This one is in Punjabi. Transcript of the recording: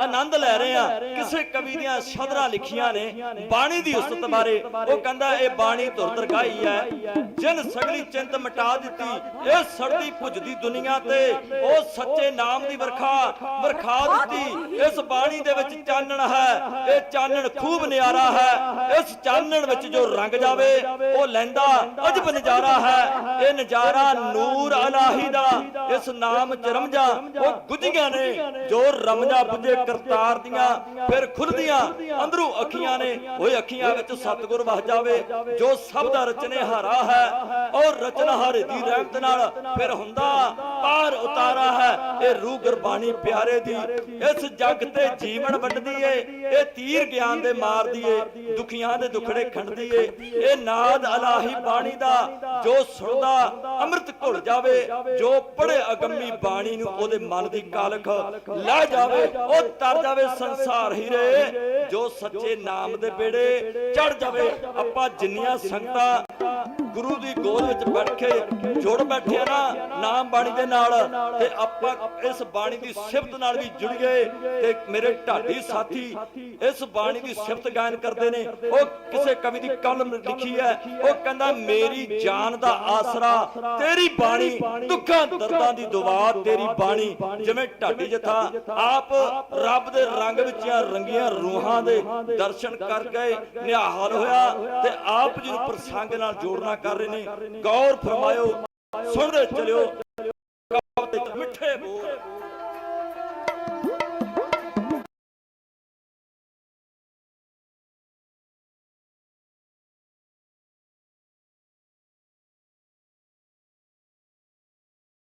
ਆਨੰਦ ਲੈ ਰਹੇ ਆ ਕਿਸੇ ਕਵੀ ਦੀਆਂ ਸ਼ਦਰਾਂ ਲਿਖੀਆਂ ਨੇ, ਬਾਣੀ ਦੀ ਉਸਤਤ ਬਾਰੇ। ਉਹ ਕਹਿੰਦਾ, ਇਹ ਬਾਣੀ ਧੁਰ ਦਰਗਾਹੀ ਹੈ। ਜਿਨ ਸਗਲੀ ਚਿੰਤ ਮਿਟਾ ਦਿੱਤੀ, ਇਹ ਸੜਦੀ ਭੁੱਜਦੀ ਦੁਨੀਆ ਤੇ, ਉਹ ਸੱਚੇ ਨਾਮ ਦੀ ਵਰਖਾ ਵਰਖਾ ਦਿੱਤੀ। ਇਸ ਬਾਣੀ ਦੇ ਵਿੱਚ ਚਾਨਣ ਹੈ, ਇਹ ਚਾਨਣ ਖੂਬ ਨਿਆਰਾ ਹੈ। ਇਸ ਚਾਨਣ ਵਿੱਚ ਜੋ ਰੰਗ ਜਾਵੇ, ਉਹ ਲੈਂਦਾ ਅਜਬ ਨਜ਼ਾਰਾ ਹੈ। ਇਹ ਨਜ਼ਾਰਾ ਨੂਰ ਅਲਾਹੀ ਦਾ, ਇਸ ਨਾਮ ਚ ਰਮਜਾ ਉਹ ਗੁੱਝੀਆਂ ਨੇ, ਜੋ ਰਮਜਾ ਬੁਝੇ ਕਰਤਾਰ ਦੀਆਂ, ਫਿਰ ਖੁੱਲਦੀਆਂ ਅੰਦਰੋਂ ਅੱਖੀਆਂ ਨੇ, ਓਏ ਅੱਖੀਆਂ ਵਿੱਚ ਸਤਿਗੁਰ ਵਸ ਜਾਵੇ, ਜੋ ਸਭ ਦਾ ਰਚਨੇ ਹਾਰਾ ਹੈ। ਔਰ ਰਚਨਹਾਰੇ ਦੀ ਰਹਿਮਤ ਨਾਲ ਫਿਰ ਹੁੰਦਾ, ਪਾਰ ਉਤਾਰਾ ਹੈ। ਇਹ ਰੂਹ ਗੁਰਬਾਣੀ ਪਿਆਰੇ ਦੀ, ਇਸ ਜਗ ਤੇ ਜੀਵਨ ਵੰਡਦੀ ਏ, ਇਹ ਤੀਰ ਗਿਆਨ ਦੇ ਮਾਰਦੀ ਏ, ਦੁਖੀਆਂ ਦੇ ਦੁਖੜੇ ਖੰਡਦੀ ਏ। ਇਹ ਨਾਦ ਅਲਾਹੀ ਬਾਣੀ ਦਾ, ਜੋ ਸੁਣਦਾ, ਅੰਮ੍ਰਿਤ ਘੁਲ ਜਾਵੇ, ਜੋ ਪੜੇ ਅਗੰਮੀ ਬਾਣੀ ਨੂੰ ਉਹਦੇ ਮਨ ਦੀ ਕਾਲਖ ਲੈ ਜਾਵੇ, ਉਹ ਤਰ ਜਾਵੇ ਸੰਸਾਰ ਹੀਰੇ, ਜੋ ਸੱਚੇ ਨਾਮ ਦੇ ਬੇੜੇ ਚੜ ਜਾਵੇ। ਆਪਾਂ ਜਿੰਨੀਆਂ ਸੰਗਤਾਂ ਗੁਰੂ ਦੀ ਗੋਦ ਵਿੱਚ ਬੈਠ ਕੇ ਜੁੜ ਬੈਠੇ ਨਾ, ਨਾਮ ਬਾਣੀ ਦੇ ਨਾਲ, ਤੇ ਆਪਾਂ ਇਸ ਬਾਣੀ ਦੀ ਸਿਫਤ ਨਾਲ ਵੀ ਜੁੜ ਗਏ, ਤੇ ਮੇਰੇ ਢਾਡੀ ਸਾਥੀ ਇਸ ਬਾਣੀ ਦੀ ਸਿਫਤ ਗਾਇਨ ਕਰਦੇ ਨੇ। ਉਹ ਕਿਸੇ ਕਵੀ ਦੀ ਕਲਮ ਲਿਖੀ ਹੈ, ਉਹ ਕਹਿੰਦਾ, ਮੇਰੀ ਜਾਨ ਦਾ ਆਸਰਾ, ਤੇਰੀ ਬਾਣੀ ਦੁੱਖਾਂ ਦਰਦਾਂ ਦੀ ਦੁਆ, ਤੇਰੀ ਬਾਣੀ ਜਿਵੇਂ ਢਾਡੀ ਜਥਾ, ਆਪ ਰੱਬ ਦੇ ਰੰਗ ਵਿੱਚ ਰੰਗੀਆਂ ਰੂਹਾਂ ਦੇ ਦਰਸ਼ਨ ਕਰ ਗਏ, ਨਿਹਾਲ ਹੋਇਆ, ਤੇ ਆਪ ਜੀ ਨੂੰ ਪ੍ਰਸੰਗ ਨਾਲ ਜੋੜਨਾ ਕਰ ਰਹੇ ਨੇ। ਗੌਰ ਫਰਮਾਇਓ ਸੁਣਦੇ ਚਲਿਓ। ਕਵਿਤੇ ਮਿੱਠੇ ਬੋਲ।